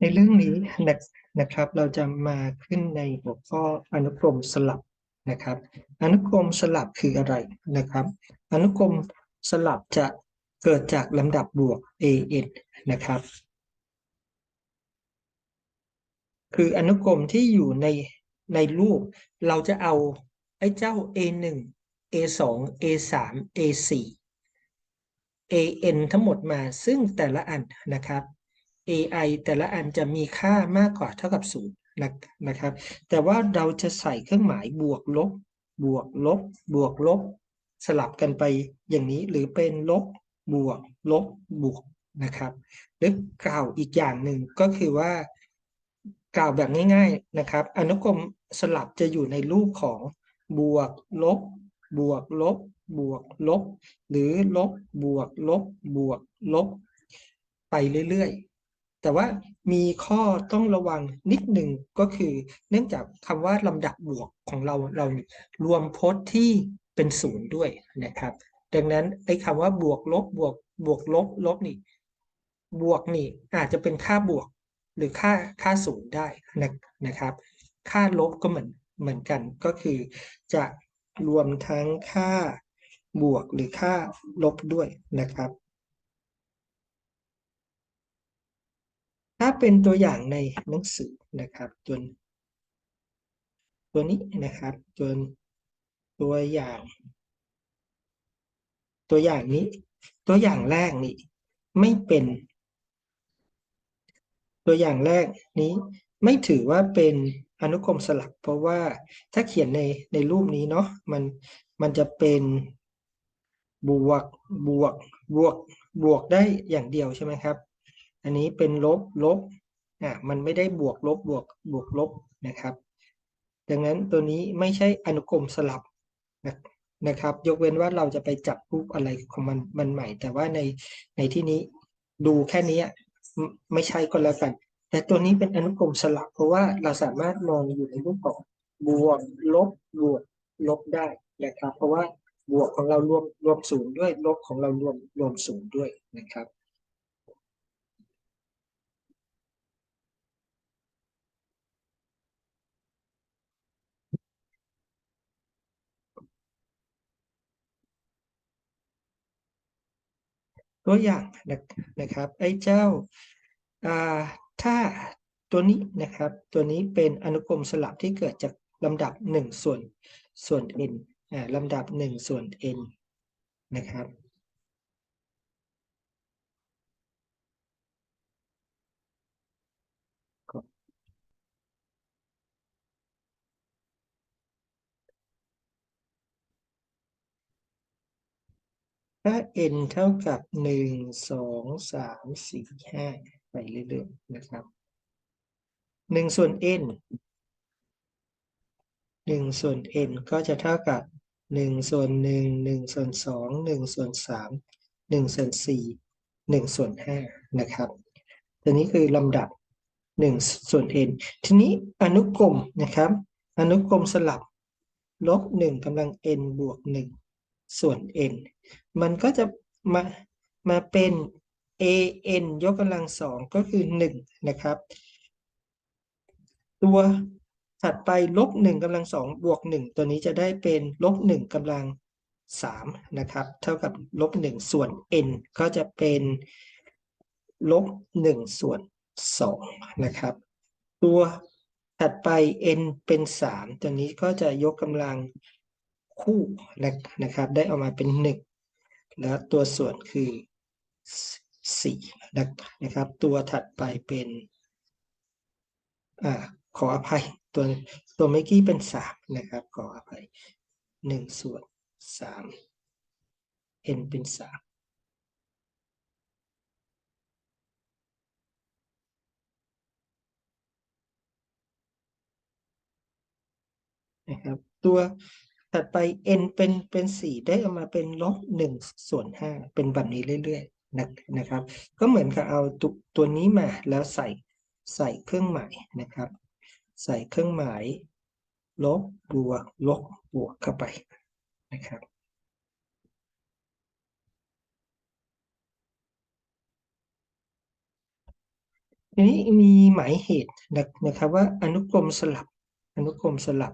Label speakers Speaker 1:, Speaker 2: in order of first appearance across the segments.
Speaker 1: ในเรื่องนี้นะนะครับ เราจะมาขึ้นในหัวข้ออนุกรมสลับนะครับ อนุกรมสลับคืออะไรนะครับ อนุกรมสลับจะเกิดจากลำดับบวก an นะครับ คืออนุกรมที่อยู่ในในรูป เราจะเอาไอ้เจ้า a1 a2 a3 a4 an ทั้งหมดมาซึ่งแต่ละอันนะครับ ai แต่ละอันจะมีค่ามากกว่าเท่ากับศูนย์นะนะครับ แต่ว่าเราจะใส่เครื่องหมายบวกลบ บวกลบ บวกลบ สลับกันไปอย่างนี้หรือเป็นลบบวกลบบวกนะครับหรือกล่าวอีกอย่างหนึ่งก็คือว่ากล่าวแบบง่ายๆนะครับ อนุกรมสลับจะอยู่ในรูปของบวกลบ บวกลบ บวกลบ หรือลบบวกลบบวกลบ ไปเรื่อยๆ แต่ว่ามีข้อต้องระวังนิดหนึ่งก็คือ เนื่องจากคำว่าลำดับบวกของเราเรารวมพจน์ที่เป็นศูนย์ด้วยนะครับ ดังนั้นไอ้คำว่าบวกลบบวกบวกลบลบนี่ บวกนี่อาจจะเป็นค่าบวกหรือค่าค่าศูนย์ได้นะนะครับ ค่าลบก็เหมือนเหมือนกันก็คือ จะรวมทั้งค่าบวกหรือค่าลบด้วยนะครับ ถ้าเป็นตัวอย่างในหนังสือนะครับตัวตัวนี้นะครับตัวตัวอย่าง ตัวอย่างนี้ ตัวอย่างแรกนี่ไม่เป็น ตัวอย่างแรกนี้ไม่ถือว่าเป็นอนุกรมสลับเพราะว่าถ้าเขียนในในรูปนี้เนาะมันมันจะเป็นบวกบวกบวกบวกได้อย่างเดียวใช่ไหมครับ อันนี้เป็นลบลบอะมันไม่ได้บวกลบบวกบวกลบนะครับ ดังนั้นตัวนี้ไม่ใช่อนุกรมสลับนะนะครับ ยกเว้นว่าเราจะไปจับรูปอะไรของมันมันใหม่ แต่ว่าในในที่นี้ดูแค่นี้ไม่ใช่ก็แล้วกัน แต่ตัวนี้เป็นอนุกรมสลับ เพราะว่าเราสามารถมองอยู่ในรูปของบวกลบบวกลบได้นะครับ เพราะว่าบวกของเรารวมรวมศูนย์ด้วยลบของเรารวมรวมศูนย์ด้วยนะครับ ตัวอย่างนะครับ ไอ้เจ้าถ้าตัวนี้นะครับ ตัวนี้เป็นอนุกรมสลับที่เกิดจากลำดับหนึ่งส่วนส่วน n อ่าลำดับหนึ่งส่วน n นะครับ ถ้า n เท่ากับหนึ่งสองสามสี่ห้าไปเรื่อยๆนะครับหนึ่งส่วน n หนึ่งส่วน n ก็จะเท่ากับหนึ่งส่วนหนึ่งหนึ่งส่วนสองหนึ่งส่วนสามหนึ่งส่วนสี่หนึ่งส่วนห้านะครับตัวนี้คือลำดับหนึ่งส่วน n ทีนี้อนุกรมนะครับ อนุกรมสลับลบหนึ่งกำลัง n บวกหนึ่ง ส่วน n มันก็จะมามาเป็น an ยกกำลังสองก็คือหนึ่งนะครับ ตัวถัดไปลบหนึ่งกำลังสองบวกหนึ่งตัวนี้จะได้เป็นลบหนึ่งกำลังสามนะครับ เท่ากับลบหนึ่งส่วน n ก็จะเป็นลบหนึ่งส่วนสองนะครับ ตัวถัดไป n เป็นสามตัวนี้ก็จะยกกำลัง คู่นะครับ ได้ออกมาเป็นหนึ่งแล้วตัวส่วนคือสี่นะครับ ตัวถัดไปเป็นอ่าขออภัยตัวตัวเมื่อกี้เป็นสามนะครับ ขออภัยหนึ่งส่วนสาม n เป็นสามนะครับตัว ถัดไป n เป็นเป็นสี่ได้ออกมาเป็นลบหนึ่งส่วนห้าเป็นแบบนี้เรื่อยๆนะนะครับ ก็เหมือนกับเอาตัวตัวนี้มาแล้วใส่ใส่เครื่องหมายนะครับ ใส่เครื่องหมาย ลบบวกลบบวกเข้าไปนะครับทีนี้มีหมายเหตุนะครับว่าอนุกรมสลับอนุกรมสลับ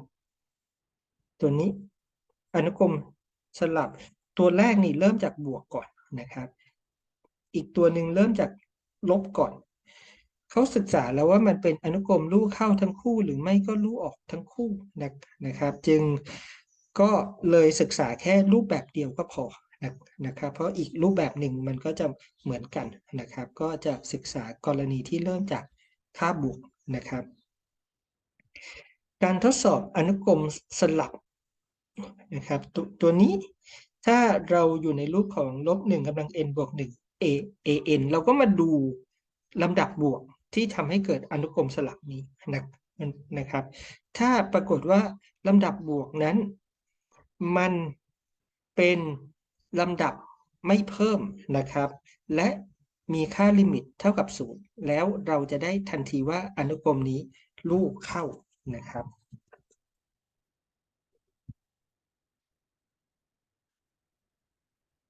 Speaker 1: ตัวนี้ อนุกรมสลับตัวแรกนี่เริ่มจากบวกก่อนนะครับ อีกตัวหนึ่งเริ่มจากลบก่อน เขาศึกษาแล้วว่ามันเป็นอนุกรมลู่เข้าทั้งคู่หรือไม่ก็ลู่ออกทั้งคู่นะครับ จึงก็เลยศึกษาแค่รูปแบบเดียวก็พอนะครับ เพราะอีกรูปแบบหนึ่งมันก็จะเหมือนกันนะครับ ก็จะศึกษากรณีที่เริ่มจากค่าบวกนะครับ การทดสอบอนุกรมสลับ นะครับตตัวนี้ถ้าเราอยู่ในรูปของลบหนึ่งกำลัง n บวกหนึ่ง a a n เราก็มาดูลำดับบวกที่ทำให้เกิดอนุกรมสลับนี้นะครับ ถ้าปรากฏว่าลำดับบวกนั้น มันเป็นลำดับไม่เพิ่มนะครับ และมีค่าลิมิตเท่ากับศูนย์แล้วเราจะได้ทันทีว่าอนุกรมนี้ลูกเข้านะครับ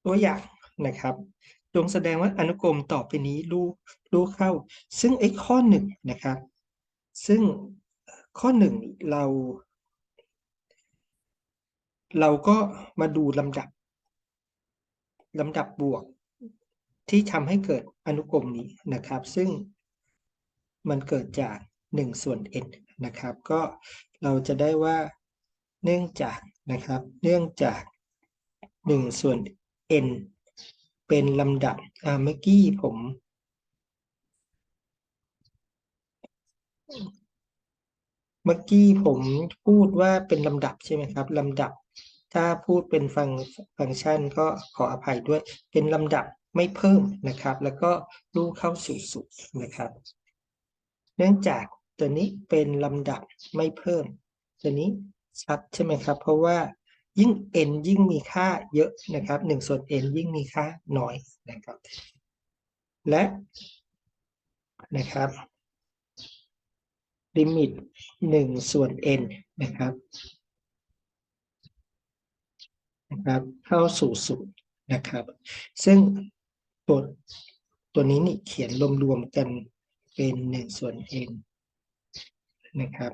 Speaker 1: ตัวอย่างนะครับจงแสดงว่าอนุกรมต่อไปนี้ลูกลูกเข้า ซึ่งไอ้ข้อหนึ่งนะครับ ซึ่งข้อหนึ่งเรา เราก็มาดูลำดับลำดับบวกที่ทำให้เกิดอนุกรมนี้นะครับ ซึ่งมันเกิดจาก 1 ส่วน n นะครับ ก็เราจะได้ว่าเนื่องจากนะครับ เนื่องจาก 1 ส่วน n เป็นลำดับอ่าเมื่อกี้ผม เมื่อกี้ผมพูดว่าเป็นลำดับใช่ไหมครับลำดับ ถ้าพูดเป็นฟังฟังก์ชันก็ขออภัยด้วย เป็นลำดับไม่เพิ่มนะครับ แล้วก็ลูกเข้าสู่สุดนะครับ เนื่องจากตัวนี้เป็นลำดับไม่เพิ่ม ตัวนี้ชัดใช่ไหมครับ เพราะว่า ยิ่ง n ยิ่งมีค่าเยอะนะครับ1ส่วน n ยิ่งมีค่าน้อยนะครับ และนะครับลิมิต1ส่วน n นะครับนะครับเข้าสู่ศูนย์นะครับ ซึ่งตัวตัวนี้นี่เขียนรวมๆกันเป็นหนึ่งส่วนเองนะครับ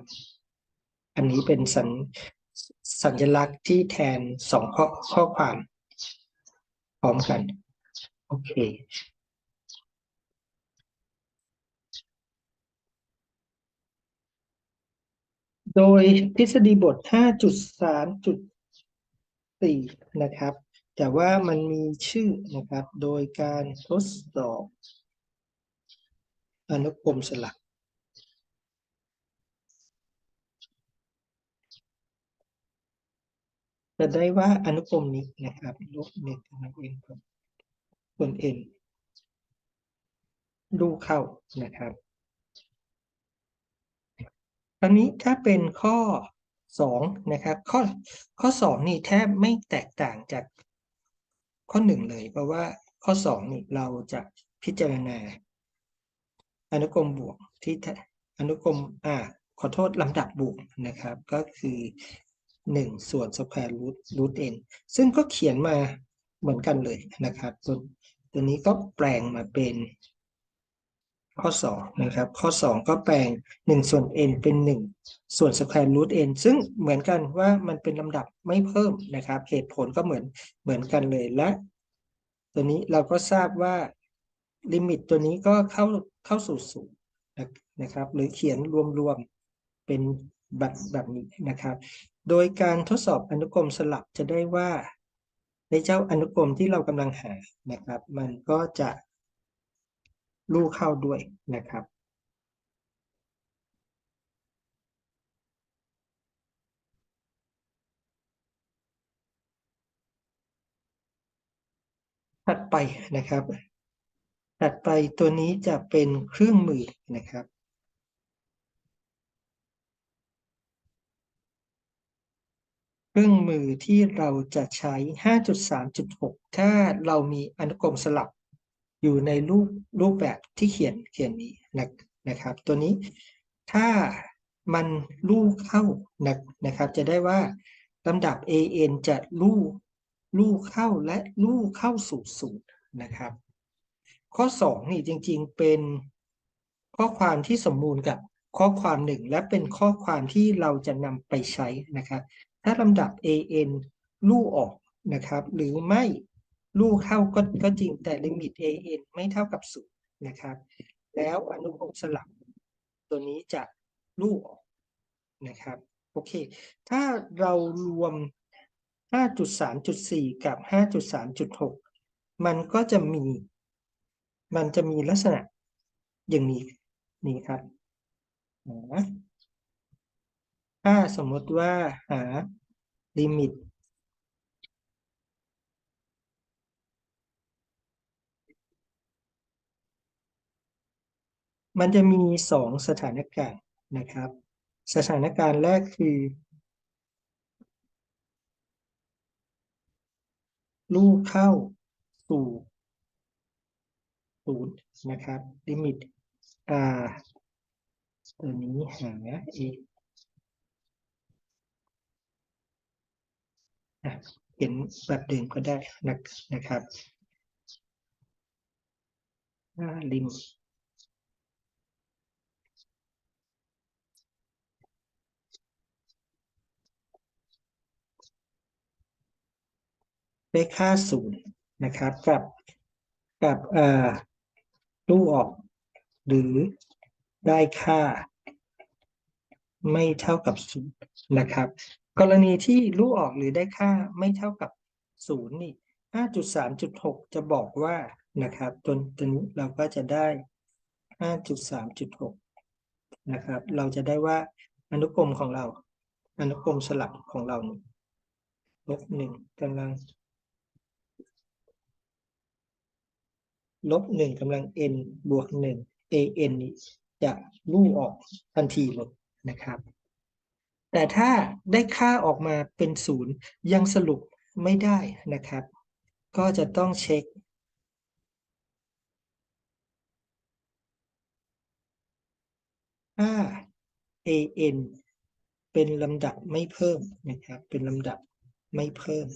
Speaker 1: อันนี้เป็นสัญ สัญลักษณ์ที่แทนสองข้อข้อความ พร้อมกัน โอเค โดยทฤษฎีบท 5.3. สี่นะครับ แต่ว่ามันมีชื่อนะครับ โดยการทดสอบอนุกรมสลัก จะได้ว่าอนุกรมนี้นะครับลบหนึ่งกำลังเอ็นส่วนเอ็นดูเข้านะครับตอนนี้ถ้าเป็นข้อสองนะครับ ข้อข้อสองนี่แทบไม่แตกต่างจากข้อหนึ่งเลย เพราะว่าข้อสองนี่เราจะพิจารณา อนุกรมบวกที่อนุกรมอ่าขอโทษลำดับบวกนะครับ ก็คือ หนึ่งส่วนสแควร์รูทรูทเอ็นซึ่งก็เขียนมาเหมือนกันเลยนะครับตัวตัวนี้ก็แปลงมาเป็นข้อ 2 นะครับ ข้อ 2 ก็แปลง 1 ส่วน n เป็น 1 ส่วน square root n ซึ่งเหมือนกันว่ามันเป็นลำดับไม่เพิ่มนะครับ เหตุผลก็เหมือนเหมือนกันเลยและ ตัวนี้เราก็ทราบว่าลิมิตตัวนี้ก็เข้าเข้าสู่ศูนย์นะครับ หรือเขียนรวมๆเป็น แบบแบบนี้นะครับ โดยการทดสอบอนุกรมสลับจะได้ว่า ในเจ้าอนุกรมที่เรากำลังหานะครับ มันก็จะลูกเข้าด้วยนะครับถัดไปนะครับ ถัดไปตัวนี้จะเป็นเครื่องมือนะครับ เครื่องมือที่เราจะใช้ 5.3.6 ถ้าเรามีอนุกรมสลับอยู่ในรูปรูปแบบที่เขียนเขียนนี้นะนะครับ ตัวนี้ถ้ามันลู่เข้านะนะครับ จะได้ว่าลำดับ an จะลู่ลู่เข้าและลู่เข้าสู่ศูนย์นะครับ ข้อ 2 นี่จริงๆเป็นข้อความที่สมบูรณ์กับข้อความหนึ่งและเป็นข้อความที่เราจะนำไปใช้นะครับ ถ้าลำดับ an ลู่ออกนะครับ หรือไม่ลู่เข้าก็ก็จริงแต่ลิมิต an ไม่เท่ากับศูนย์นะครับ แล้วอนุกรมสลับ ตัวนี้จะลู่ออกนะครับ โอเค ถ้าเรารวม 5.3.4 กับ 5.3.6 มันก็จะมี มันจะมีลักษณะอย่างนี้ นี่ครับหา ถ้าสมมติว่าหาลิมิต มันจะมีสองสถานการณ์นะครับ สถานการณ์แรกคือ ลูกเข้าสู่ศูนย์นะครับ ลิมิต r ตัวนี้หา a อะ เห็นแบบเดิมก็ได้นะนะครับถ้าลิมได้ค่าศูนย์นะครับกับกับเอ่อลูกออก หรือได้ค่า ไม่เท่ากับศูนย์นะครับ กรณีที่ลูกออกหรือได้ค่าไม่เท่ากับศูนย์นี่ห้าจุดสามจุดหกจะบอกว่านะครับตัวตัวนี้เราก็จะได้ห้าจุดสามจุดหกนะครับ เราจะได้ว่าอนุกรมของเรา อนุกรมสลับของเรานี่ลบหนึ่งกำลังลบหนึ่งกำลัง n บวกหนึ่ง an นี่จะลู่ออกทันทีเลยนะครับ แต่ถ้าได้ค่าออกมาเป็นศูนย์ยังสรุปไม่ได้นะครับ ก็จะต้องเช็คถ้า an เป็นลำดับไม่เพิ่มนะครับ เป็นลำดับไม่เพิ่ม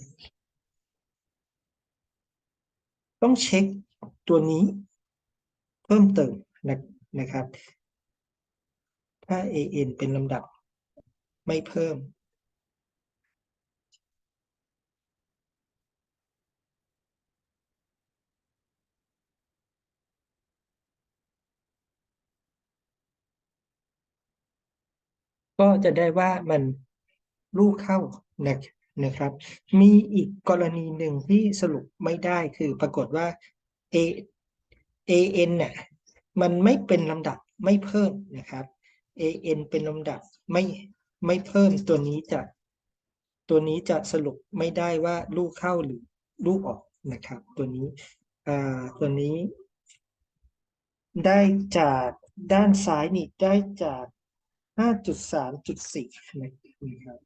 Speaker 1: ต้องเช็คตัวนี้เพิ่มเติมนะนะครับ ถ้า an เป็นลำดับ ไม่เพิ่ม ก็จะได้ว่ามันลูกเข้านะนะครับ มีอีกกรณีหนึ่งที่สรุปไม่ได้คือปรากฏว่า a an เนี่ยมันไม่เป็นลำดับไม่เพิ่มนะครับ an เป็นลำดับไม่ ไม่เพิ่มตัวนี้จะตัวนี้จะสรุปไม่ได้ว่าลูกเข้าหรือลูกออกนะครับ ตัวนี้ตัวนี้ ได้จากด้านซ้ายนี่ได้จาก 5.3.4นะครับ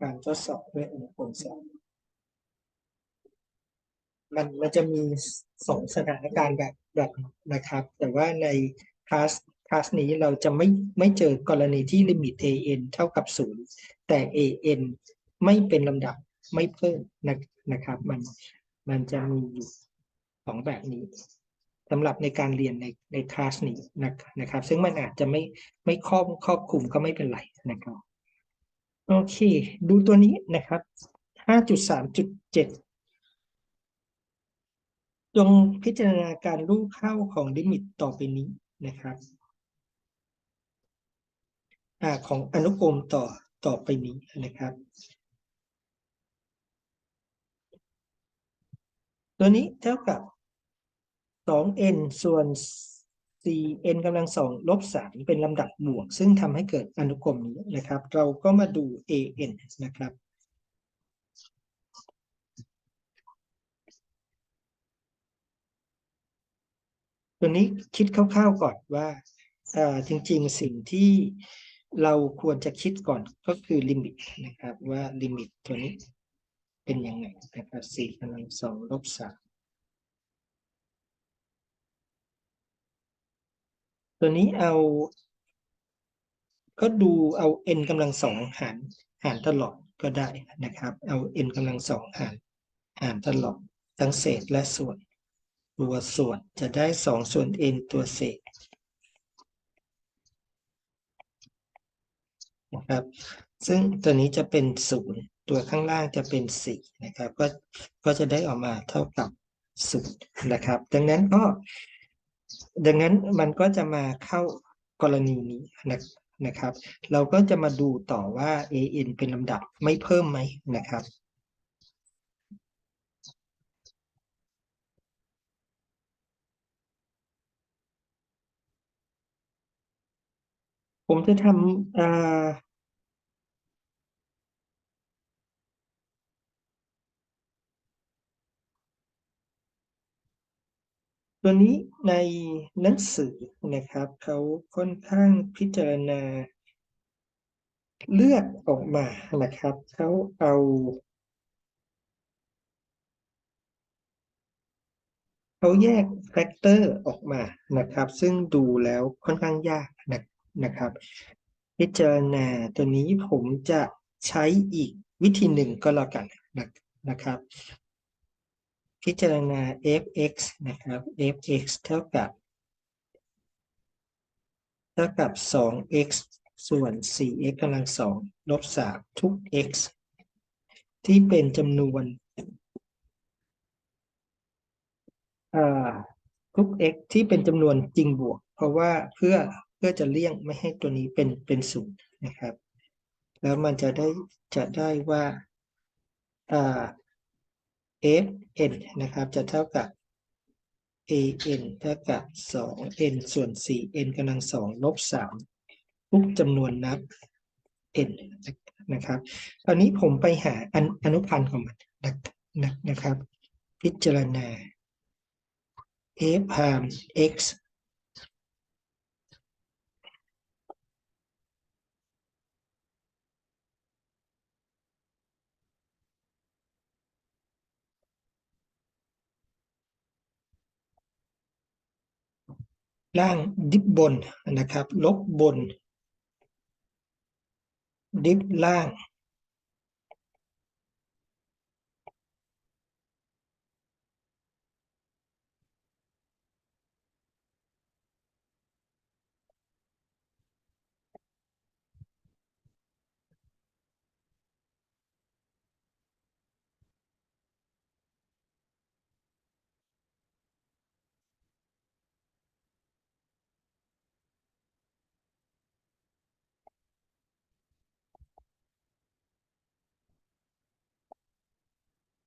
Speaker 1: การทดสอบด้วยอนุกรมสอบมันมันจะมีสองสถานการณ์แบบแบบนะครับ แต่ว่าในคลาส ลาสนี้เราจะไม่ไม่เจอกรณีที่ลิมิต an เท่ากับศูนย์แต่ an ไม่เป็นลำดับไม่เพิ่มนะนะครับ มันมันจะมีอยู่สองแบบนี้สำหรับในการเรียนในในคลาสนี้นะนะครับ ซึ่งมันอาจจะไม่ไม่ครอบครอบคลุมก็ไม่เป็นไรนะครับโอเค ดูตัวนี้นะครับ 5.3.7จงพิจารณาการลูกเข้าของลิมิตต่อไปนี้นะครับ ของอนุกรมต่อต่อไปนี้นะครับตัวนี้เท่ากับ 2n ส่วน 4n กำลังสองลบ3เป็นลำดับบวก ซึ่งทำให้เกิดอนุกรมนี้นะครับ เราก็มาดู an นะครับ ตัวนี้คิดคร่าวๆก่อนว่าจริงๆสิ่งที่ เราควรจะคิดก่อนก็คือลิมิตนะครับว่าลิมิตตัวนี้เป็นยังไงนะครับสี่กำลังสองลบสามตัวนี้เอา ก็ดูเอา n กำลังสองหารหารตลอดก็ได้นะครับ เอา n กำลังสองหารหารตลอดทั้งเศษและส่วน ตัวส่วนจะได้สองส่วน n ตัวเศษ นะครับ ซึ่งตัวนี้จะเป็นศูนย์ตัวข้างล่างจะเป็นสี่นะครับ ก็ก็จะได้ออกมาเท่ากับศูนย์นะครับ ดังนั้นก็ดังนั้นมันก็จะมาเข้ากรณีนี้นะนะครับ เราก็จะมาดูต่อว่า an เป็นลำดับไม่เพิ่มไหมนะครับ ผมจะทำอ่าตัวนี้ในหนังสือนะครับเขาค่อนข้างพิจารณา เลือกออกมานะครับเขาเอาเขาแยกแฟกเตอร์ออกมานะครับ ซึ่งดูแล้วค่อนข้างยาก นะครับ พิจารณาตัวนี้ผมจะใช้อีกวิธีหนึ่งก็แล้วกันนะนะครับ พิจารณา fx นะครับ fx เท่ากับ เท่ากับ 2x ส่วน 4x กำลังสองลบ 3 ทุก x ที่เป็นจำนวนทุก x ที่เป็นจำนวนจริงบวก เพราะว่าเพื่อ พื่อจะเลี่ยงไม่ให้ตัวนี้เป็นเป็นศูนย์นะครับ แล้วมันจะได้จะได้ว่าอ่า f n นะครับ จะเท่ากับ a n เท่ากับ 2n ส่วน 4n กำลังสองลบ3ทุกจำนวนนับ n นะครับ ตอนนี้ผมไปหาอนุอนุพันธ์ของมันนะนะนะครับ พิจารณา f พาม x ล่างดิบบนนะครับ ลบบน ดิบล่าง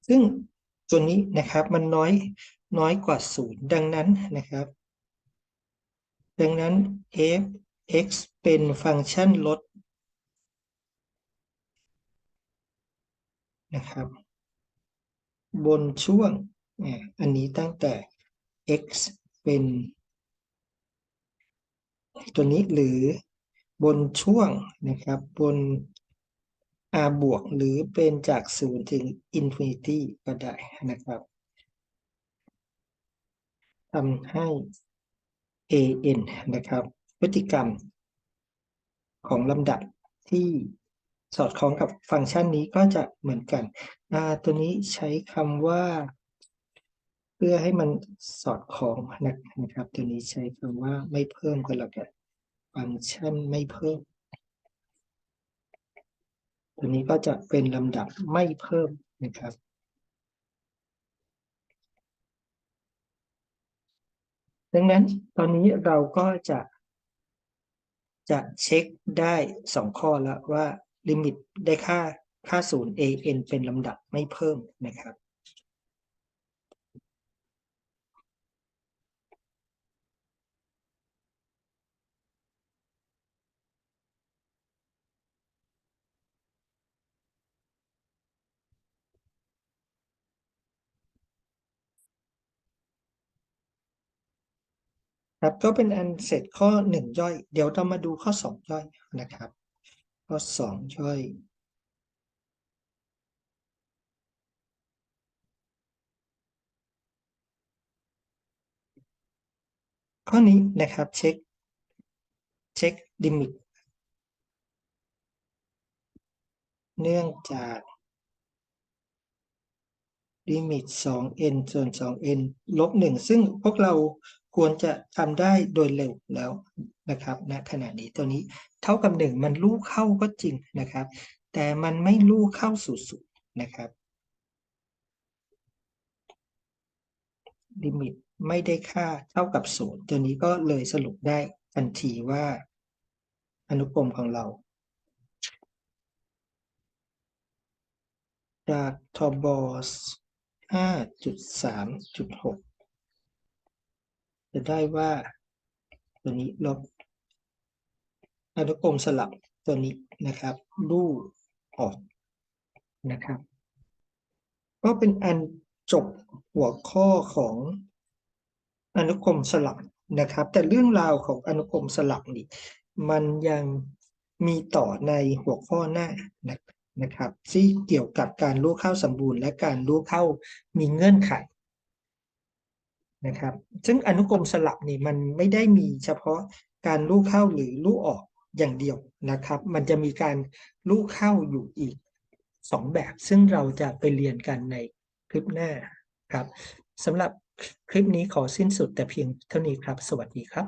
Speaker 1: ซึ่งตัวนี้นะครับมันน้อยน้อยกว่าศูนย์ดังนั้นนะครับ ดังนั้น f x เป็นฟังก์ชันลดนะครับ บนช่วงอันนี้ตั้งแต่ x เป็น ตัวนี้หรือบนช่วงนะครับบน r บวกหรือเป็นจากศูนย์ถึง infinity ก็ได้นะครับทำให้ an นะครับ พฤติกรรม ของลำดับที่สอดคล้องกับฟังก์ชันนี้ก็จะเหมือนกันตัวนี้ใช้คำว่า เพื่อให้มันสอดคล้องนะครับ ตัวนี้ใช้คำว่าไม่เพิ่มก็แล้วกันฟังก์ชันไม่เพิ่ม ตัวนี้ก็จะเป็นลำดับไม่เพิ่มนะครับ ดังนั้นตอนนี้เราก็จะจะเช็คได้สองข้อแล้วว่าลิมิตได้ค่าค่าศูนย์ an เป็นลำดับไม่เพิ่มนะครับ ครับก็เป็นอันเสร็จข้อหนึ่งย่อย เดี๋ยวเรามาดูข้อสองย่อยนะครับ ข้อสองย่อย ข้อนี้นะครับเช็คเช็คลิมิตเนื่องจากลิมิต 2n ส่วน 2n ลบ 1 ซึ่งพวกเรา ควรจะทำได้โดยเร็วแล้วนะครับณขณะนี้ตัวนี้เท่ากับหนึ่งมันลู่เข้าก็จริงนะครับ แต่มันไม่ลู่เข้าสู่ศูนย์นะครับลิมิตไม่ได้ค่าเท่ากับศูนย์ตัวนี้ก็เลยสรุปได้ทันทีว่า อนุกรมของเรา จากทบห้าจุดสาม จะได้ว่าตัวนี้ลบอนุกรมสลับตัวนี้นะครับลู่ออกนะครับ ก็เป็นอันจบหัวข้อของอนุกรมสลับนะครับ แต่เรื่องราวของอนุกรมสลับนี่มันยังมีต่อในหัวข้อหน้านะนะครับ ที่เกี่ยวกับการรู้เข้าสมบูรณ์ และการรู้เข้ามีเงื่อนไข นะครับ ซึ่งอนุกรมสลับนี่มันไม่ได้มีเฉพาะการลู่เข้าหรือลู่ออกอย่างเดียวนะครับ มันจะมีการลู่เข้าอยู่อีกสองแบบ ซึ่งเราจะไปเรียนกันในคลิปหน้าครับสำหรับคลิปนี้ขอสิ้นสุดแต่เพียงเท่านี้ครับ สวัสดีครับ